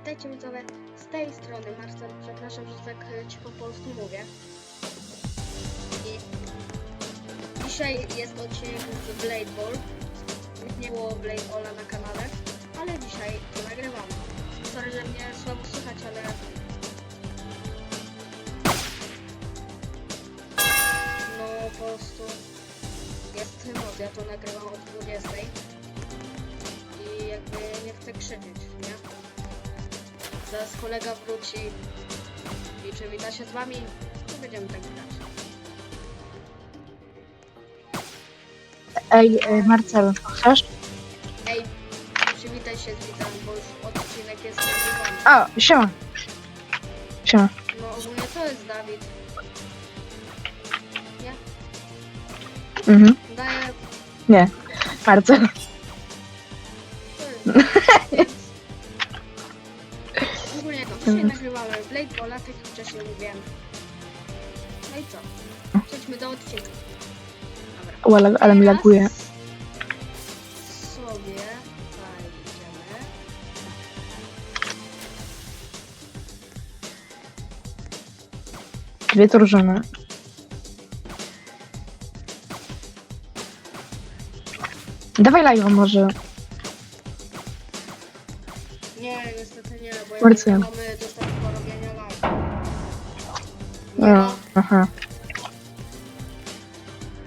Witajcie widzowie, z tej strony Marcel, przepraszam, że tak e, ci po polsku mówię. I dzisiaj jest odcinek z Blade Ball. Nie było Blade Balla na kanale, ale dzisiaj to nagrywamy. Sorry, że mnie słabo słychać, ale... No po prostu jest noc, ja to nagrywam o 20 i jakby nie chcę krzyczeć, nie? Zaraz kolega wróci i przywita się z wami, to będziemy tak grać. Ej, e, Marcel, chcesz? Ej, przywitaj się z witam, bo już odcinek jest nagrywany. O, siema. Siema. No ogólnie to jest Dawid. Nie? Mhm. Daję... Nie, Marcel. To, dzisiaj nagrywamy Blade Balla, tak jak wcześniej mówiłem. No i co? Przejdźmy do odcinka. Dobra. Ale, ale mi Teraz laguje. sobie tutaj idziemy. Dwie drużyny. Dawaj live może. Nie, niestety nie, bo Marcel. jak mamy dostęp do. Nie O, ma. aha.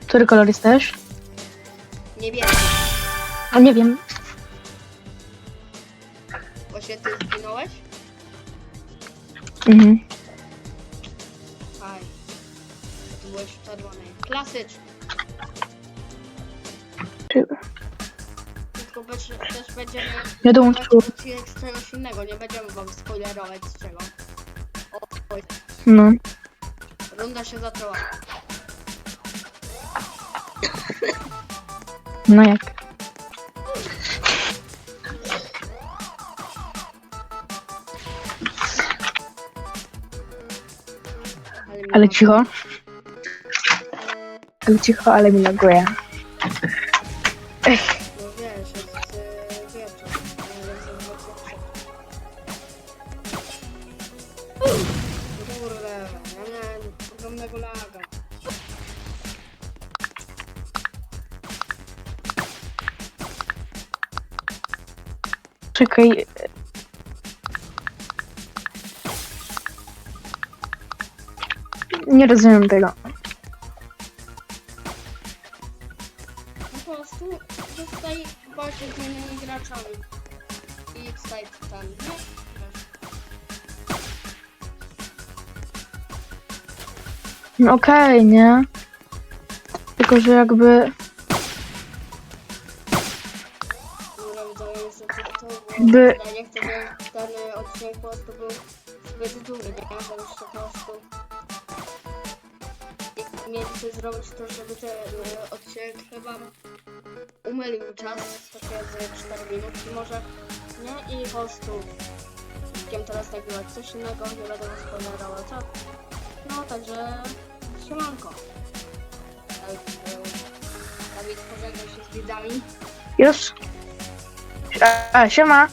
Który kolor jesteś? Niebieski. No nie wiem. Właśnie ty zginąłeś? Mhm. Aj. Ty byłeś w czerwonej. Klasyczny. Czy- Tylko też, też będziemy Nie dołączył. odcinek z czegoś innego, nie będziemy wam spoilerować z czego. O, oj, No. Runda się zaczęła. No jak? Ale cicho. Ale cicho, ale mi laguje. No ogromnego laga. Czekaj. Nie rozumiem tego. Po prostu zostaj walczyć z innymi graczami. I wstaj ten, nie? No Okej, nie? Tylko, że jakby... By- ja nie chcę, żeby ten odcinek po prostu był zbyt długi, nie? Bo już po prostu jak mieliście zrobić to, żeby ten e, odcinek chyba umylił czas, takie z 4 minutki może, nie? I po prostu wiem teraz nagrywać coś innego, nie będę was spoilerował, co? No, także siemanko. Tak, Dawid pożegnał się z widzami. Już? A siema.